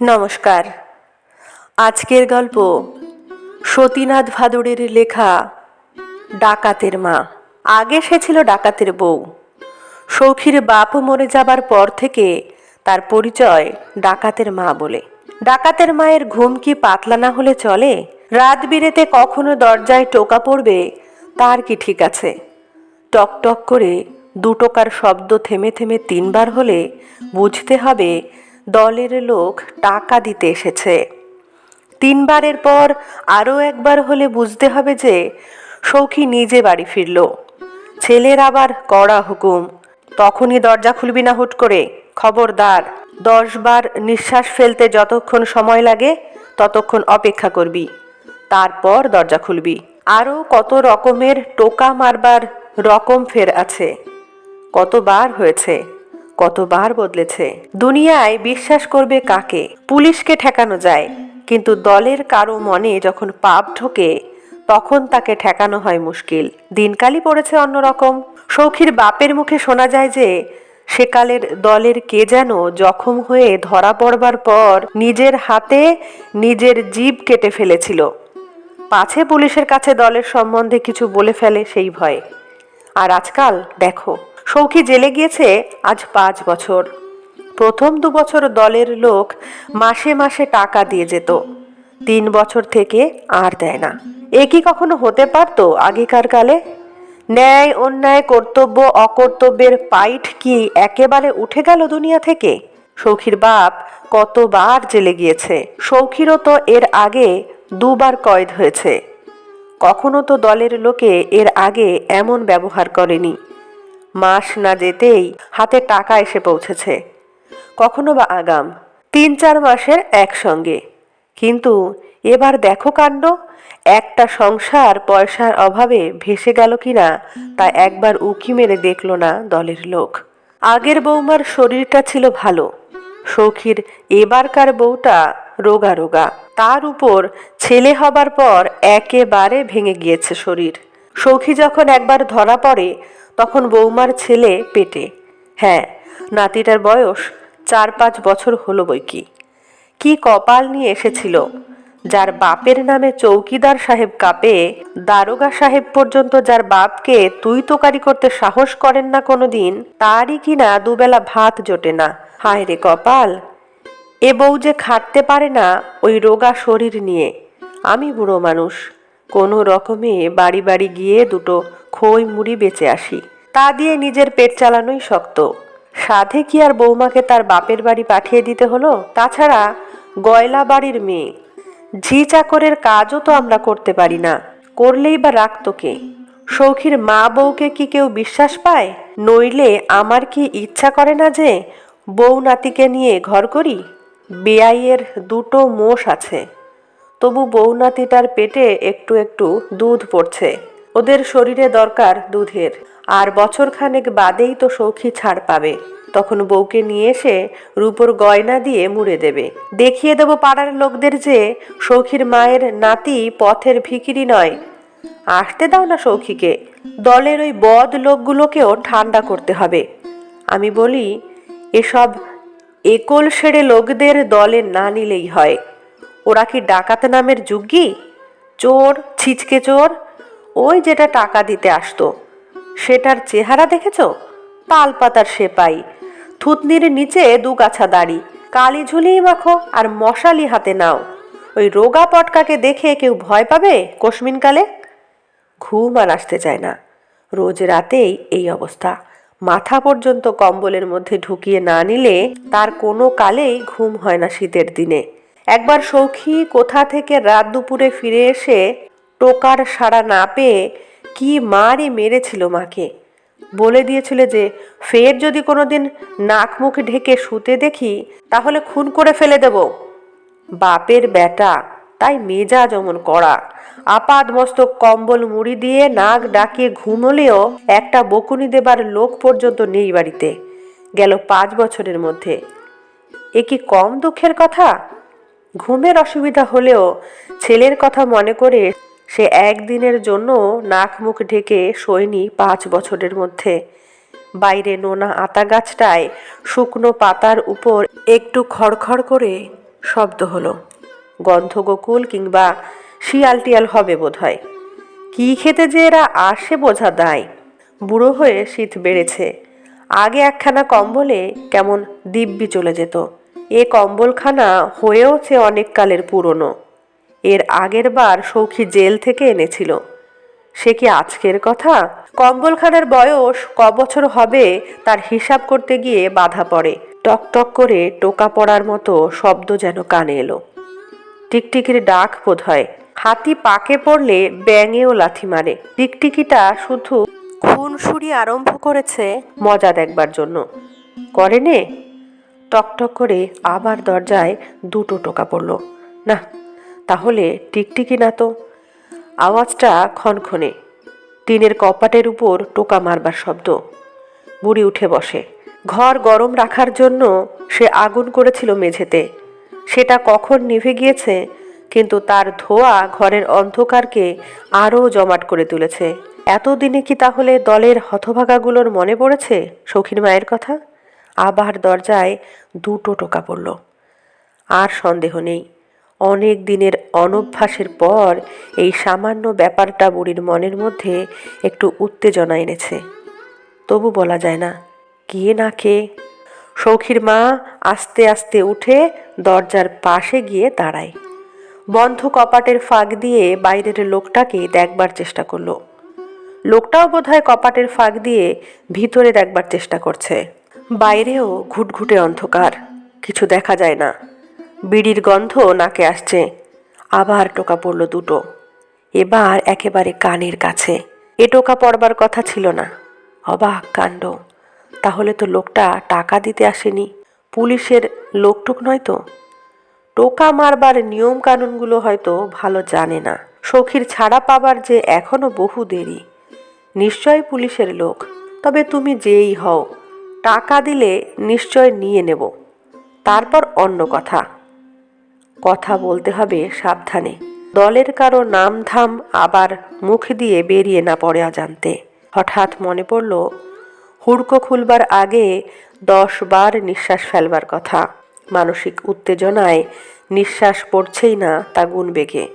নমস্কার। আজকের গল্প সতীনাথ ভাদুড়ের লেখা ডাকাতের মা। আগে সে ছিল ডাকাতের বউ। সৌখীর বাপ মরে যাবার পর থেকে তার পরিচয় ডাকাতের মা বলে। ডাকাতের মায়ের ঘুম কি পাতলা না হলে চলে? রাত বিরেতে কখনো দরজায় টোকা পড়বে? তার কি ঠিক আছে? টক টক করে দুটোকার শব্দ থেমে থেমে তিনবার হলে বুঝতে হবে দলের লোক টাকা দিতে এসেছে। তিনবারের পর আরও একবার হলে বুঝতে হবে যে সৌখী নিজে বাড়ি ফিরল। ছেলের আবার কড়া হুকুম। তখনই দরজা খুলবি না হুট করে। খবরদার। দশ বার নিঃশ্বাস ফেলতে যতক্ষণ সময় লাগে, ততক্ষণ অপেক্ষা করবি। তারপর দরজা খুলবি। আরও কত রকমের টোকা মারবার রকম ফের আছে। কতবার হয়েছে? কতবার বদলেছে। দুনিয়ায় বিশ্বাস করবে কাকে? পুলিশকে ঠেকানো যায়। কিন্তু দলের কারও মনে যখন পাপ ঢোকে, তখন তাকে ঠেকানো হয় মুশকিল। দিনকালই পড়েছে অন্যরকম। সৌখীর বাপের মুখে শোনা যায় যে, সেকালের দলের কে যেন জখম হয়ে ধরা পড়বার পর নিজের হাতে নিজের জীব কেটে ফেলেছিল। পাছে পুলিশের কাছে দলের সম্বন্ধে কিছু বলে ফেলে সেই ভয়ে। আর আজকাল, দেখো সৌখী জেলে গিয়েছে আজ পাঁচ বছর। প্রথম দু বছর দলের লোক মাসে মাসে টাকা দিয়ে যেত। তিন বছর থেকে আর দেয় না। এ কি কখনো হতে পারতো আগেকার কালে? ন্যায়, অন্যায়, কর্তব্য, অকর্তব্যের পাইট কি একেবারে উঠে গেল দুনিয়া থেকে? সৌখীর বাপ কতবার জেলে গিয়েছে। সৌখীরও তো এর আগে দুবার কয়েদ হয়েছে। কখনো তো দলের লোকে এর আগে এমন ব্যবহার করেনি। মাস না যেতেই হাতে টাকা এসে পৌঁছেছে। কখনো বা আগাম, তিন চার মাসের একসঙ্গে। কিন্তু এবার দেখো কাণ্ড, একটা সংসার পয়সার অভাবে ভেসে গেল কিনা তা একবার উকি মেরে দেখল না দলের লোক। আগের বৌমার শরীরটা ছিল ভালো, সৌখীর এবারকার বউটা রোগা রোগা। তার উপর ছেলে হবার পর একেবারে ভেঙে গিয়েছে শরীর। সৌখী যখন একবার ধরা পড়ে তখন বৌমার ছেলে পেটে। হ্যাঁ নাতিটার বয়স চার পাঁচ বছর হলো বই কি। কি কপাল নিয়ে এসেছিল, যার বাপের নামে চৌকিদার সাহেব কাপে, দারোগা সাহেব পর্যন্ত যার বাপকে তুই তোকারি করতে সাহস করেন না কোনোদিন, তারই কিনা দুবেলা ভাত জোটে না। হায় রে কপাল! এ বউ যে খাটতে পারে না ওই রোগা শরীর নিয়ে। আমি বুড়ো মানুষ কোনো রকমে বাড়ি বাড়ি গিয়ে দুটো খই মুড়ি বেঁচে আসি। তা দিয়ে নিজের পেট চালানোই শক্ত। সাধে কি আর বৌমাকে তার বাপের বাড়ি পাঠিয়ে দিতে হলো? তাছাড়া গয়লা বাড়ির মেয়ে। ঝি চাকরের কাজও তো আমরা করতে পারি না। করলেই বা রাখতো কে? সৌখীর মা বউকে কি কেউ বিশ্বাস পায়? নইলে আমার কি ইচ্ছা করে না যে বউ নাতিকে নিয়ে ঘর করি? বেআইয়ের দুটো মোষ আছে। তবু বউ নাতিটার পেটে একটু একটু দুধ পড়ছে। ওদের শরীরে দরকার দুধের। আর বছরখানেক বাদেই তো সৌখী ছাড় পাবে। তখন বউকে নিয়ে এসে রূপোর গয়না দিয়ে মুড়ে দেবে। দেখিয়ে দেবো পাড়ার লোকদের যে সৌখীর মায়ের নাতি পথের ভিকিরি নয়। আসতে দাও না সৌখীকে। দলের ওই বদ লোকগুলোকেও ঠান্ডা করতে হবে। আমি বলি, এসব একল সেরে লোকদের দলে না নিলেই হয়। ওরা কি ডাকাত নামের যুগ্গি চোর, ছিচকে চোর? ওই যেটা টাকা দিতে আসতো, সেটার চেহারা দেখেছ? তাল পাতার সেপাই। থুতনির নিচে দু গাছা দাড়ি, কালি ঝুলিয়ে মাখো আর মশালি হাতে নাও। ওই রোগা পটকাকে দেখে কেউ ভয় পাবে কসমিনকালে ঘুম আর আসতে চায় না। রোজ রাতেই এই অবস্থা। মাথা পর্যন্ত কম্বলের মধ্যে ঢুকিয়ে না নিলে তার কোনো কালেই ঘুম হয় না শীতের দিনে। একবার সৌখী কোথা থেকে রাত দুপুরে ফিরে এসে টোকার সাড়া না পেয়ে কি মারই মেরেছিল মাকে। বলে দিয়েছিল যে, ফের যদি কোনো দিন নাক মুখ ঢেকে শুতে দেখি, তাহলে খুন করে ফেলে দেব। বাপের বেটা তাই মেজাজ অমন করা আপাদ মস্তক কম্বল মুড়ি দিয়ে নাক ডাকিয়ে ঘুমলেও একটা বকুনি দেবার লোক পর্যন্ত নেই বাড়িতে। গেল পাঁচ বছরের মধ্যে। এ কি কম দুঃখের কথা? ঘুমের অসুবিধা হলেও ছেলের কথা মনে করে সে একদিনের জন্য নাক মুখ ঢেকে শোয়নি পাঁচ বছরের মধ্যে। বাইরে নোনা আতা গাছটায় শুকনো পাতার উপর একটু খড়খড় করে শব্দ হলো। গন্ধগোকুল কিংবা শিয়াল টিয়াল হবে বোধ হয় কী খেতে যে এরা আসে বোঝা দায়। বুড়ো হয়ে শীত বেড়েছে। আগে একখানা কম্বলে কেমন দিব্যি চলে যেত। এ কম্বলখানা হয়েওছে অনেক কালের পুরনো। এর আগের বার সৌখী জেল থেকে এনেছিল। সে কি আজকের কথা? কম্বলখানার বয়স ক বছর হবে, তার হিসাব করতে গিয়ে বাধা পড়ে। টকটক করে টোকা পড়ার মতো শব্দ যেন কানে এলো। টিকটিকির ডাক বোধ হয় হাতি পাকে পড়লে ব্যাঙেও লাথি মারে। টিকটিকিটা শুধু খুনসুরি আরম্ভ করেছে মজা দেখবার জন্য। করে নে টকটক করে আবার দরজায় দুটো টোকা পড়ল। না, তাহলে টিকটিকি না তো? আওয়াজটা ক্ষণক্ষণে টিনের কপাটের উপর টোকা মারবার শব্দ। বুড়ি উঠে বসে। ঘর গরম রাখার জন্য সে আগুন করেছিল মেঝেতে। সেটা কখন নিভে গিয়েছে, কিন্তু তার ধোয়া ঘরের অন্ধকারকে আরও জমাট করে তুলেছে। এতদিনে কি তাহলে দলের হতভাগাগুলোর মনে পড়েছে সখীর মায়ের কথা? আবার দরজায় দুটো টোকা পড়ল। আর সন্দেহ নেই, অনেক দিনের অনভ্যাসের পর এই সামান্য ব্যাপারটা বুড়ির মনের মধ্যে একটু উত্তেজনা এনেছে। তবু বলা যায় না, কে না কে। সৌখীর মা আস্তে আস্তে উঠে দরজার পাশে গিয়ে দাঁড়ায়। বন্ধ কপাটের ফাঁক দিয়ে বাইরের লোকটাকে দেখবার চেষ্টা করল। লোকটাও বোধহয় কপাটের ফাঁক দিয়ে ভিতরে দেখবার চেষ্টা করছে। বাইরেও ঘুটঘুটে অন্ধকার, কিছু দেখা যায় না। বিড়ির গন্ধ নাকে আসছে। আবার টোকা পড়ল দুটো। এবার একেবারে কানের কাছে। এ টোকা পড়বার কথা ছিল না। অবাক কাণ্ড। তাহলে তো লোকটা টাকা দিতে আসেনি। পুলিশের লোকটোক নয় তো? টোকা মারবার নিয়ম কানুনগুলো হয়তো ভালো জানে না। সখীর ছাড়া পাবার যে এখনও বহু দেরি। নিশ্চয় পুলিশের লোক। তবে তুমি যেই হও। টাকা দিলে নিশ্চয় নিয়ে নেব। তারপর অন্য কথা। কথা বলতে হবে সাবধানে। দলের কারও নাম ধাম আবার মুখ দিয়ে বেরিয়ে না পড়ে জানতে হঠাৎ মনে পড়ল, হুড়কো খুলবার আগে দশ বার নিঃশ্বাস ফেলবার কথা। মানসিক উত্তেজনায় নিঃশ্বাস পড়ছেই না তা গুণ বেগে।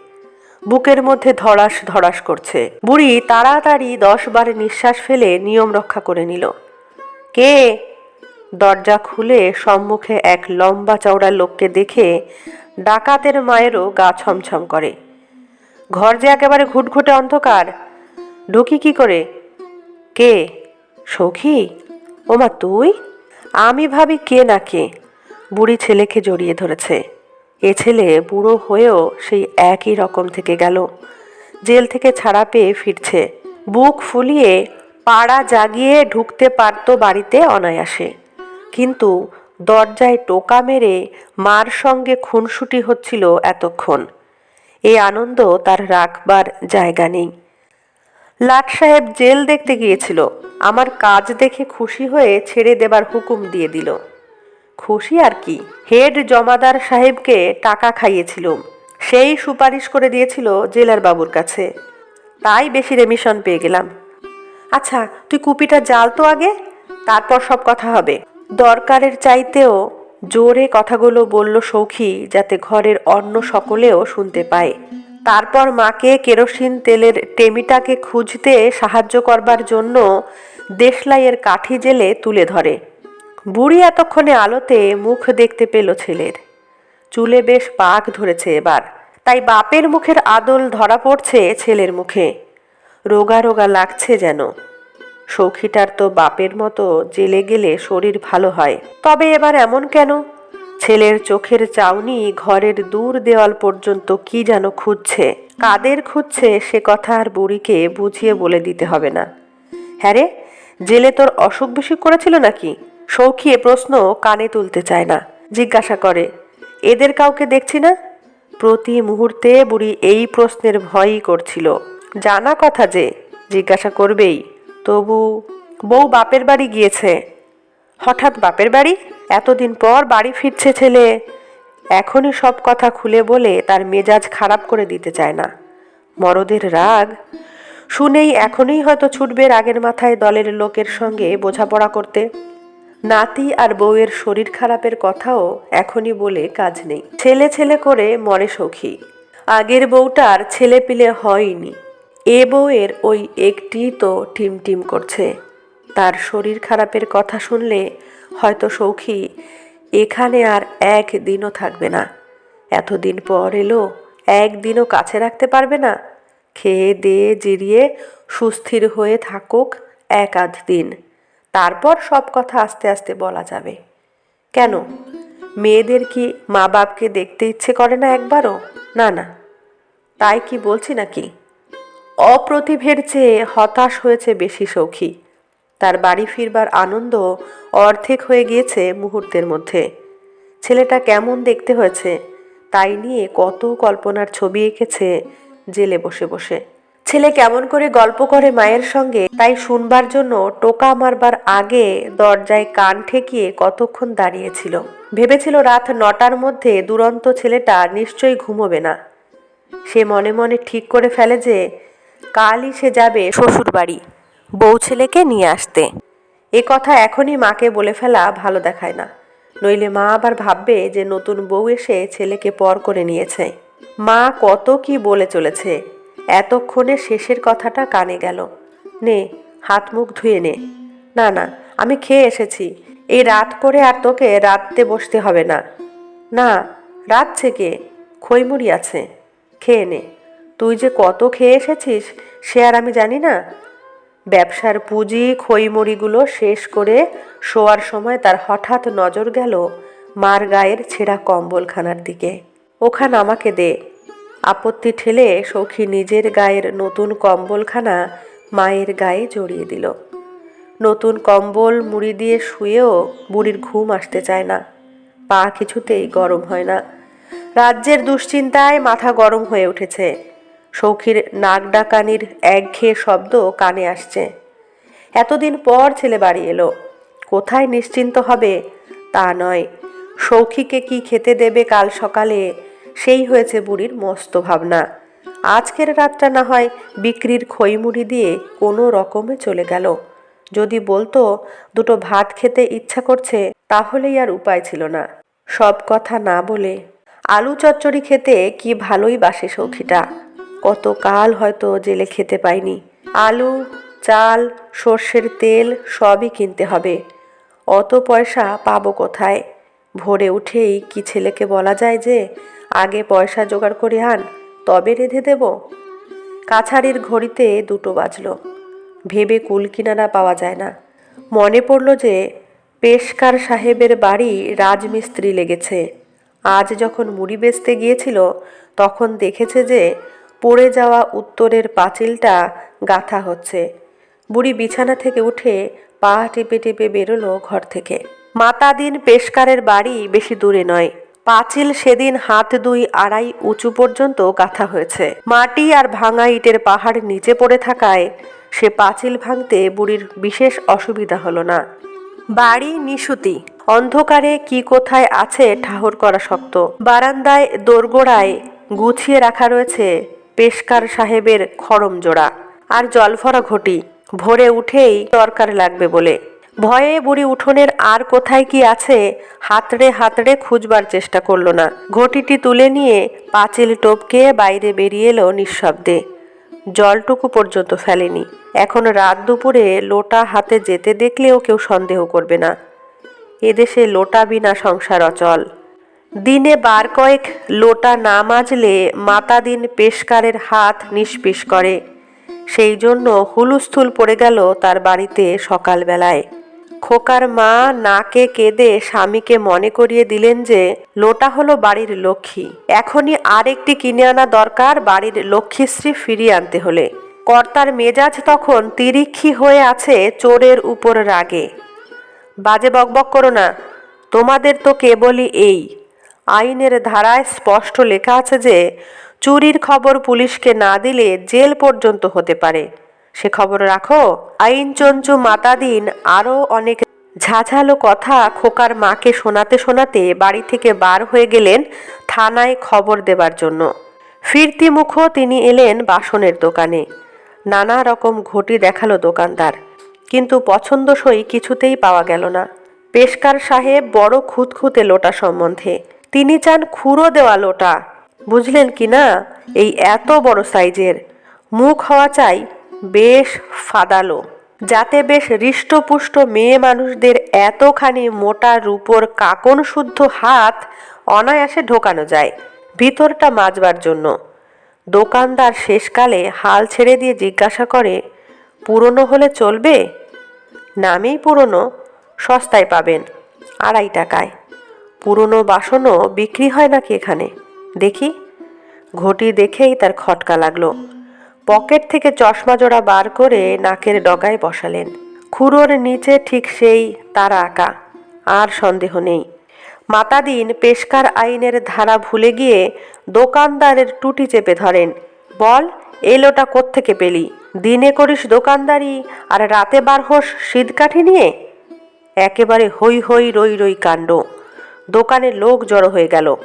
বুকের মধ্যে ধড়াস ধড়াস করছে। বুড়ি তাড়াতাড়ি দশ বার নিঃশ্বাস ফেলে নিয়ম রক্ষা করে নিল। কে? দরজা খুলে সম্মুখে এক লম্বা চওড়া লোককে দেখে ডাকাতের মায়েরও গা ছমছম করে। ঘর যে একেবারে ঘুটঘুটে অন্ধকার, ঢুকি কি করে? কে? সখী? ওমা, তুই? আমি ভাবি কে না কে, বুড়ি ছেলেকে জড়িয়ে ধরেছে। এ ছেলে বুড়ো হয়েও সেই একই রকম থেকে গেল। জেল থেকে ছাড়া পেয়ে ফিরছে। বুক ফুলিয়ে পাড়া জাগিয়ে ঢুকতে পারত বাড়িতে অনায়াসে। কিন্তু দরজায় টোকা মেরে মার সঙ্গে খুনসুটি হচ্ছিল এতক্ষণ। এই আনন্দ তার রাখবার জায়গা নেই। লাট সাহেব জেল দেখতে গিয়েছিল। আমার কাজ দেখে খুশি হয়ে ছেড়ে দেবার হুকুম দিয়ে দিল। খুশি আর কি? হেড জমাদার সাহেবকে টাকা খাইয়েছিলুম। সেই সুপারিশ করে দিয়েছিল জেলার বাবুর কাছে। তাই বেশি রেমিশন পেয়ে গেলাম। আচ্ছা তুই কুপিটা জাল তো আগে, তারপর সব কথা হবে। দরকারের চাইতেও জোরে কথাগুলো বলল সৌখী, যাতে ঘরের অন্য সকলেও শুনতে পায়। তারপর মাকে কেরোসিন তেলের টেমিটাকে খুঁজতে সাহায্য করবার জন্য দেশলাইয়ের কাঠি জেলে তুলে ধরে। বুড়ি এতক্ষণে আলোতে মুখ দেখতে পেল ছেলের। চুলে বেশ পাক ধরেছে এবার। তাই বাপের মুখের আদল ধরা পড়ছে ছেলের মুখে। রোগা রোগা লাগছে যেন। সৌখীটার তো বাপের মতো জেলে গেলে শরীর ভালো হয়। তবে এবার এমন কেন? ছেলের চোখের চাউনি ঘরের দূর দেওয়াল পর্যন্ত কি যেন খুঁজছে? কাদের খুঁজছে সে কথা আর বুড়িকে বুঝিয়ে বলে দিতে হবে না। হ্যাঁ রে, জেলে তোর অসুখ বিসুখ করেছিল নাকি? সৌখী এ প্রশ্ন কানে তুলতে চায় না। জিজ্ঞাসা করে, এদের কাউকে দেখছি না? প্রতি মুহূর্তে বুড়ি এই প্রশ্নের ভয়ই করছিল। জানা কথা যে, জিজ্ঞাসা করবেই। তবু বউ বাপের বাড়ি গিয়েছে। হঠাৎ বাপের বাড়ি? এতদিন পর বাড়ি ফিরছে ছেলে। এখনই সব কথা খুলে বলে তার মেজাজ খারাপ করে দিতে চায় না। মরদের রাগ? শুনেই এখনই হয়তো ছুটবে রাগের মাথায় দলের লোকের সঙ্গে বোঝাপড়া করতে। নাতি আর বউয়ের শরীর খারাপের কথাও এখনই বলে কাজ নেই। ছেলে ছেলে করে মরে সখী। আগের বউটার ছেলে পিলে হয়নি। এ বউয়ের ওই একটি তো টিম টিম করছে। তার শরীর খারাপের কথা শুনলে হয়তো সৌখী, এখানে আর একদিনও থাকবে না। এতদিন পর এলো, একদিনও কাছে রাখতে পারবে না। খেয়ে দিয়ে জিরিয়ে সুস্থির হয়ে থাকুক এক আধ দিন। তারপর সব কথা আস্তে আস্তে বলা যাবে। কেন? মেয়েদের কি মা বাপকে দেখতে ইচ্ছে করে না একবারও? না না। তাই কি বলছি নাকি? অপ্রতিভের চেয়ে হতাশ হয়েছে বেশি সৌখী। তার বাড়ি ফিরবার আনন্দ অর্ধেক হয়ে গিয়েছে মুহূর্তের মধ্যে। ছেলেটা কেমন দেখতে হয়েছে, তাই নিয়ে কত কল্পনার ছবি এঁকেছে জেলে বসে বসে। ছেলে কেমন করে গল্প করে মায়ের সঙ্গে, তাই শুনবার জন্য টোকা মারবার আগে দরজায় কান ঠেকিয়ে কতক্ষণ দাঁড়িয়েছিল। ভেবেছিল রাত নটার মধ্যে দুরন্ত ছেলেটা নিশ্চয়ই ঘুমোবে না। সে মনে মনে ঠিক করে ফেলে যে কালই সে যাবে শ্বশুর বাড়ি বউ ছেলেকে নিয়ে আসতে। এ কথা এখনই মাকে বলে ফেলা ভালো দেখায় না। নইলে মা আবার ভাববে যে নতুন বউ এসে ছেলেকে পর করে নিয়েছে। মা কত কি বলে চলেছে। এতক্ষণে শেষের কথাটা কানে গেল। নে, হাত মুখ ধুয়ে নে। না না, আমি খেয়ে এসেছি। এই রাত করে আর তোকে রাততে বসতে হবে না। না রাতছে কে? খইমুড়ি আছে। খেয়ে নে। তুই যে কত খেয়ে এসেছিস, সে আর আমি জানি না। ব্যবসার পুঁজি, খইমুড়িগুলো শেষ করে শোয়ার সময় তার হঠাৎ নজর গেল মার গায়ের ছেঁড়া কম্বলখানার দিকে। ওখান আমাকে দে। আপত্তি ঠেলে সখী নিজের গায়ের নতুন কম্বলখানা মায়ের গায়ে জড়িয়ে দিল। নতুন কম্বল মুড়ি দিয়ে শুয়েও বুড়ির ঘুম আসতে চায় না। পা কিছুতেই গরম হয় না। রাজ্যের দুশ্চিন্তায় মাথা গরম হয়ে উঠেছে। সৌখীর নাক ডাকানির একঘেয়ে শব্দ কানে আসছে। এতদিন পর ছেলে বাড়ি এলো। কোথায় নিশ্চিন্ত হবে তা নয়। সৌখীকে কি খেতে দেবে কাল সকালে, সেই হয়েছে বুড়ির মস্ত ভাবনা। আজকের রাতটা না হয় বিক্রির খইমুড়ি দিয়ে কোনো রকমে চলে গেল। যদি বলতো দুটো ভাত খেতে ইচ্ছা করছে, তাহলেই আর উপায় ছিল না। সব কথা না বলে আলু চচ্চড়ি খেতে কি ভালোই বাসে সৌখীটা। কত কাল হয়তো জেলে খেতে পাইনি। আলু, চাল, সর্ষের তেল সবই কিনতে হবে। অত পয়সা পাবো কোথায়? ভোরে উঠেই কি ছেলেকে বলা যায় যে, আগে পয়সা জোগাড় করে আন, তবে রেঁধে দেব? কাছারির ঘড়িতে দুটো বাজলো। ভেবে কুল কিনারা পাওয়া যায় না। মনে পড়ল যে, পেশকার সাহেবের বাড়ি রাজমিস্ত্রি লেগেছে। আজ যখন মুড়ি বেচতে গিয়েছিল, তখন দেখেছে যে পড়ে যাওয়া উত্তরের পাঁচিলটা গাঁথা হচ্ছে। বুড়ি বিছানা থেকে উঠে পা টিপে টিপে বেরোলো ঘর থেকে। মাতাদিন পেশকারের বাড়ি বেশি দূরে নয়। পাঁচিল সেদিন হাত দুই আড়াই উঁচু পর্যন্ত গাঁথা হয়েছে। মাটি আর ভাঙা ইটের পাহাড় নিচে পড়ে থাকায় সে পাঁচিল ভাঙতে বুড়ির বিশেষ অসুবিধা হলো না। বাড়ি নিশুতি। অন্ধকারে কি কোথায় আছে ঠাহর করা শক্ত। বারান্দায় দোরগোড়ায় গুছিয়ে রাখা রয়েছে পেশকার সাহেবের খড়ম জোড়া। আর জলভরা ঘটি, ভোরে উঠেই দরকার লাগবে বলে। ভয়ে বুড়ি উঠোনের আর কোথায় কি আছে, হাতড়ে হাতড়ে খুঁজবার চেষ্টা করল না। ঘটিটি তুলে নিয়ে পাঁচিল টপকে বাইরে বেরিয়ে এলো নিঃশব্দে। জলটুকু পর্যন্ত ফেলেনি। এখন রাত দুপুরে লোটা হাতে যেতে দেখলেও কেউ সন্দেহ করবে না। এদেশে লোটা বিনা সংসার অচল। দিনে বার কয়েক লোটা না মাজলে মাতাদিন পেশকারের হাত নিষ্পিস করে। সেই জন্য হুলুস্থুল পড়ে গেল তার বাড়িতে সকালবেলায়। খোকার মা নাকে কেঁদে স্বামীকে মনে করিয়ে দিলেন যে, লোটা হলো বাড়ির লক্ষ্মী। এখনই আরেকটি কিনে আনা দরকার বাড়ির লক্ষ্মীশ্রী ফিরিয়ে আনতে হলে। কর্তার মেজাজ তখন তিরিক্ষি হয়ে আছে চোরের উপর রাগে। বাজে বকবক করো না, তোমাদের তো কেবলই এই। আইনের ধারায় স্পষ্ট লেখা আছে যে, চুরির খবর পুলিশকে না দিলে জেল পর্যন্ত হতে পারে। সে খবর রাখো, আইন চঞ্চু মাতাদিন আরও অনেক ঝাঝালো কথা খোকার মাকে শোনাতে শোনাতে বাড়ি থেকে বার হয়ে গেলেন থানায় খবর দেবার জন্য। ফিরতি মুখও তিনি এলেন বাসনের দোকানে। নানা রকম ঘটি দেখাল দোকানদার, কিন্তু পছন্দসই কিছুতেই পাওয়া গেল না। পেশকার সাহেব বড় খুঁতখুঁতে লোটা সম্বন্ধে। তিনি চান খুঁড়ো দেওয়া লোটা। বুঝলেন কি না? এই এত বড় সাইজের। মুখ হওয়া চাই বেশ ফাদালো। যাতে বেশ হৃষ্টপুষ্ট মেয়ে মানুষদের এতখানি মোটা রূপোর কাকন শুদ্ধ হাত অনায়াসে ঢোকানো যায় ভিতরটা মাজবার জন্য। দোকানদার শেষকালে হাল ছেড়ে দিয়ে জিজ্ঞাসা করে, পুরনো হলে চলবে? নামেই পুরনো, সস্তায় পাবেন, আড়াই টাকায়। পুরনো বাসনও বিক্রি হয় নাকি এখানে? দেখি। ঘটি দেখেই তার খটকা লাগল। পকেট থেকে চশমা জোড়া বার করে নাকের ডগায় বসালেন। খুঁড়োর নিচে ঠিক সেই তারা আঁকা। আর সন্দেহ নেই। মাতাদিন পেশকার আইনের ধারা ভুলে গিয়ে দোকানদারের টুটি চেপে ধরেন। বল এলোটা কোত্থেকে পেলি? দিনে করিস দোকানদারি আর রাতে বার হোস শীতকাঠি নিয়ে? একেবারে হই হই রই রই কাণ্ড। দোকানে লোক জড়ো হয়ে গেল।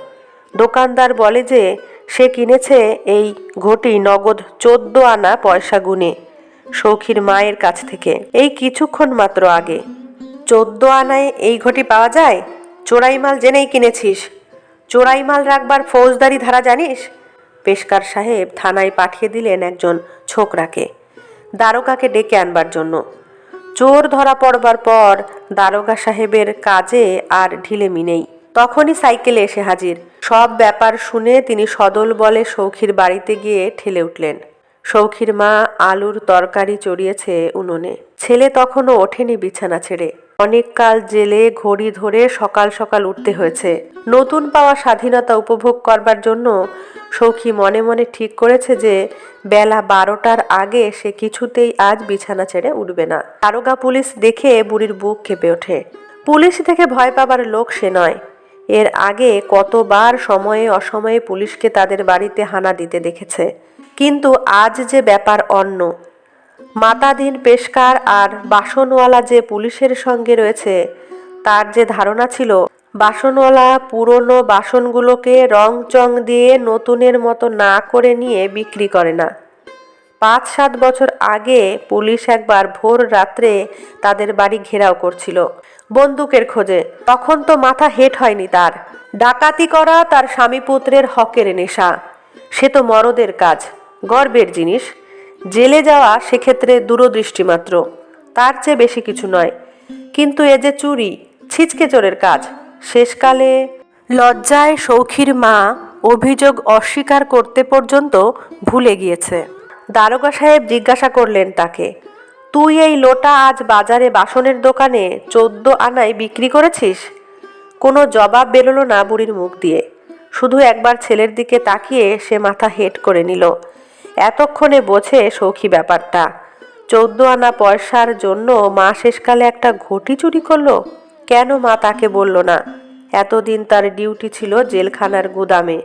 দোকানদার বলে যে, সে কিনেছে এই ঘটি নগদ চোদ্দ আনা পয়সা গুনে সৌখীর মায়ের কাছ থেকে। এই কিছুক্ষণ মাত্র আগে। চোদ্দ আনায় এই ঘটি পাওয়া যায়? চোরাই মাল জেনেই কিনেছিস। চোরাই মাল রাখবার ফৌজদারি ধারা জানিস? পেশকার সাহেব থানায় পাঠিয়ে দিলেন একজন ছোকরাকে দ্বারকাকে ডেকে আনবার জন্য। চোর ধরা পড়বার পর দারোগা সাহেবের কাজে আর ঢিলেমি নেই। তখনই সাইকেলে এসে হাজির। সব ব্যাপার শুনে তিনি সদল বলে সৌখীর বাড়িতে গিয়ে ঠেলে উঠলেন। সৌখীর মা আলুর তরকারি চড়িয়েছে উনুনে। ছেলে তখনও ওঠেনি বিছানা ছেড়ে। অনেক কাল জেলে ঘড়ি ধরে সকাল সকাল উঠতে হয়েছে। নতুন পাওয়া স্বাধীনতা উপভোগ করবার জন্য সৌখী মনে মনে ঠিক করেছে যে, বেলা বারোটার আগে সে কিছুতেই আজ বিছানা ছেড়ে উঠবে না। দারোগা পুলিশ দেখে বুড়ির বুক কেঁপে ওঠে। পুলিশ থেকে ভয় পাবার লোক সে নয়। এর আগে কতবার সময়ে অসময়ে পুলিশকে তাদের বাড়িতে হানা দিতে দেখেছে। কিন্তু আজ যে ব্যাপার অন্য। মাতাধীন পেশকার আর বাসনওয়ালা যে পুলিশের সঙ্গে রয়েছে, তার যে ধারণা ছিল, বাসনওয়ালা পুরনো বাসনগুলোকে রং চং দিয়ে নতুনের মতো না করে নিয়ে বিক্রি করে না। পাঁচ সাত বছর আগে পুলিশ একবার ভোর রাত্রে তাদের বাড়ি ঘেরাও করছিল। বন্দুকের খোঁজে। তখন তো মাথা হেট হয়নি তার। ডাকাতি করা তার স্বামী পুত্রের হকের নেশা। সে তো মরদের কাজ। গর্বের জিনিস। জেলে যাওয়া সেক্ষেত্রে দূরদৃষ্টি মাত্র। তার চেয়ে বেশি কিছু নয়। কিন্তু এ যে চুরি, ছিচকে চোরের কাজ। শেষকালে লজ্জায় সৌখীর মা অভিযোগ অস্বীকার করতে পর্যন্ত ভুলে গিয়েছে। দারোগা সাহেব জিজ্ঞাসা করলেন তাকে তুই এই লোটা আজ বাজারে বাসনের দোকানে চোদ্দ আনায় বিক্রি করেছিস? কোনো জবাব বেরোলো না বুড়ির মুখ দিয়ে। শুধু একবার ছেলের দিকে তাকিয়ে সে মাথা হেট করে নিল। এতক্ষণে বোঝে সৌখী ব্যাপারটা। চোদ্দ আনা পয়সার জন্য মা শেষকালে একটা ঘটি চুরি করল? কেন মা তাকে বলল না? এতদিন তার ডিউটি ছিল জেলখানার গুদামে।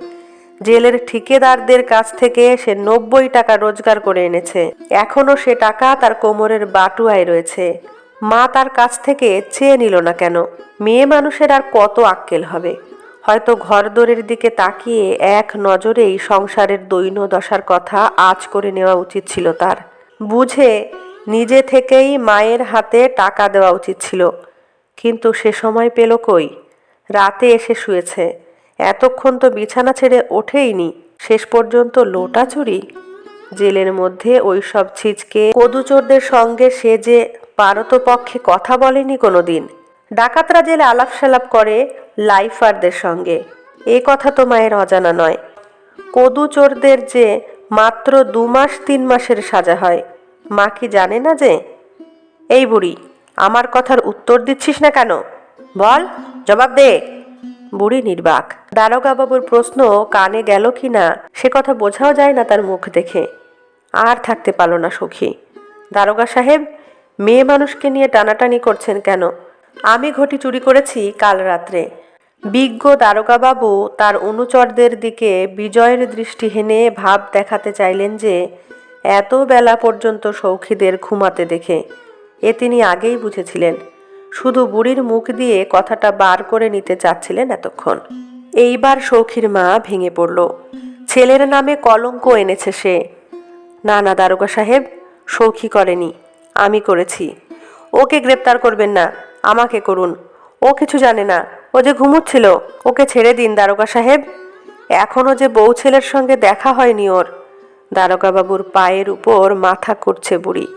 জেলের ঠিকেদারদের কাছ থেকে সে নব্বই টাকা রোজগার করে এনেছে। এখনও সে টাকা তার কোমরের বাটুয়ায় রয়েছে। মা তার কাছ থেকে চেয়ে নিল না কেন? মেয়ে মানুষের আর কত আক্কেল হবে? হয়তো ঘরদোরের দিকে তাকিয়ে এক নজরেই সংসারের দৈন্য দশার কথা আজ করে নেওয়া উচিত ছিল তার। বুঝে নিজে থেকেই মায়ের হাতে টাকা দেওয়া উচিত ছিল। কিন্তু সে সময় পেল কই? রাতে এসে শুয়েছে। এতক্ষণ তো বিছানা ছেড়ে ওঠেইনি। শেষ পর্যন্ত লোটা চুরি। জেলের মধ্যে ওই সব ছিচকে কদুচোরদের সঙ্গে সে যে পারতপক্ষে কথা বলেনি কোনো দিন ডাকাতরা জেলে আলাপ সালাপ করে লাইফারদের সঙ্গে। এ কথা তো মায়ের অজানা নয়। কদু চোরদের যে মাত্র দু মাস, তিন মাসের সাজা হয়। মা কি জানে না যে? এই বুড়ি, আমার কথার উত্তর দিচ্ছিস না কেন? বল, জবাব দে। বুড়ি নির্বাক। দারোগা বাবুর প্রশ্ন কানে গেল কি না, সে কথা বোঝাও যায় না তার মুখ দেখে। আর থাকতে পারল না সখী। দারোগা সাহেব, মেয়ে মানুষকে নিয়ে টানাটানি করছেন কেন? আমি ঘটি চুরি করেছি কাল রাত্রে। বিজ্ঞ দারোগাবাবু তার অনুচরদের দিকে বিজয়ের দৃষ্টি হেনে ভাব দেখাতে চাইলেন যে, এত বেলা পর্যন্ত সৌখীদের ঘুমাতে দেখে। এ তিনি আগেই বুঝেছিলেন। শুধু বুড়ির মুখ দিয়ে কথাটা বার করে নিতে চাচ্ছিলেন এতক্ষণ। এইবার সৌখীর মা ভেঙে পড়ল। ছেলের নামে কলঙ্ক এনেছে সে। না না দারোগা সাহেব, সৌখী করেনি। আমি করেছি। ওকে গ্রেপ্তার করবেন না। আমাকে করুন। ও কিছু জানে না। ও যে ঘুমুচ্ছিল, ওকে ছেড়ে দিন, দারোগা সাহেব। এখনও যে বউ ছেলের সঙ্গে দেখা হয়নি ওর। দারোগা বাবুর পায়ের উপর মাথা করছে বুড়ি।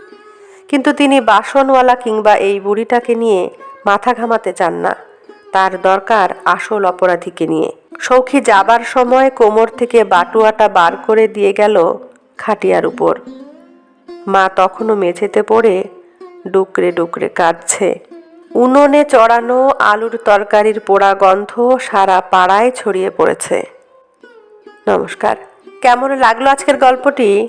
কিন্তু তিনি বাসনওয়ালা কিংবা এই বুড়িটাকে নিয়ে মাথা ঘামাতে চান না। তার দরকার আসল অপরাধীকে নিয়ে। সৌখী যাবার সময় কোমর থেকে বাটুয়াটা বার করে দিয়ে গেল খাটিয়ার উপর। মা তখনও মেঝেতে পড়ে ডুকরে ডুকরে কাঁদছে। উনোনে চড়ানো আলুর তরকারির পোড়া গন্ধ সারা পাড়ায় ছড়িয়ে পড়েছে। নমস্কার। কেমন লাগল আজকের গল্পটি?